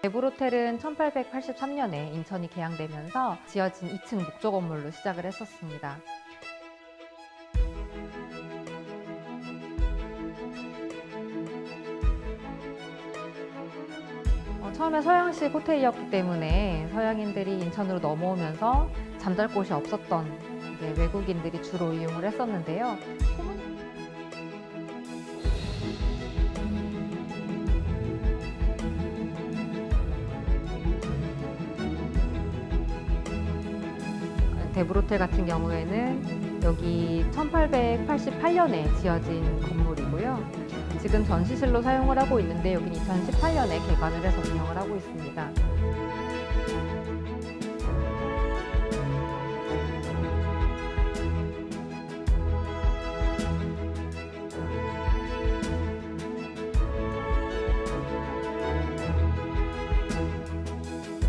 대불호텔은 1883년에 인천이 개항되면서 지어진 2층 목조 건물로 시작을 했었습니다. 어, 처음에 서양식 호텔이었기 때문에 서양인들이 인천으로 넘어오면서 잠잘 곳이 없었던 외국인들이 주로 이용을 했었는데요. 대불호텔 같은 경우에는 여기 1888년에 지어진 건물이고요. 지금 전시실로 사용을 하고 있는데 여기 2018년에 개관을 해서 운영을 하고 있습니다.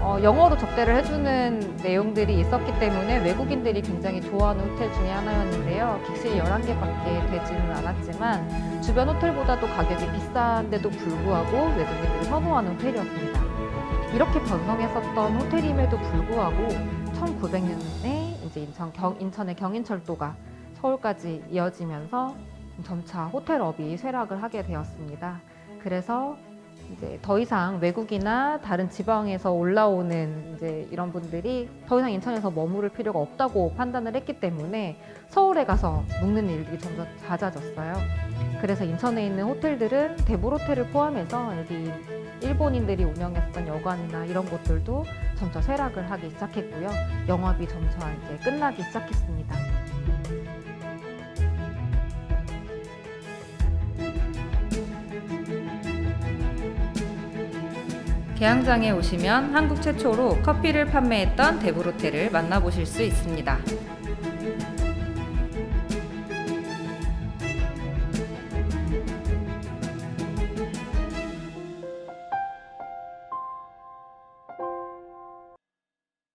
어, 영어로 접대를 해주는 내용들이 있었기 때문에 외국인들이 굉장히 좋아하는 호텔 중에 하나였는데요. 객실이 11개밖에 되지는 않았지만 주변 호텔보다도 가격이 비싼데도 불구하고 외국인들이 선호하는 호텔이었습니다. 이렇게 번성했었던 호텔임에도 불구하고 1900년에 이제 인천 경, 인천의 경인철도가 서울까지 이어지면서 점차 호텔업이 쇠락을 하게 되었습니다. 그래서 이제 더 이상 외국이나 다른 지방에서 올라오는 이제 이런 분들이 더 이상 인천에서 머무를 필요가 없다고 판단을 했기 때문에 서울에 가서 묵는 일들이 점점 잦아졌어요. 그래서 인천에 있는 호텔들은 대불 호텔을 포함해서 여기 일본인들이 운영했던 여관이나 이런 곳들도 점차 쇠락을 하기 시작했고요. 영업이 점차 이제 끝나기 시작했습니다. 개항장에 오시면 한국 최초로 커피를 판매했던 데브로테를 만나보실 수 있습니다.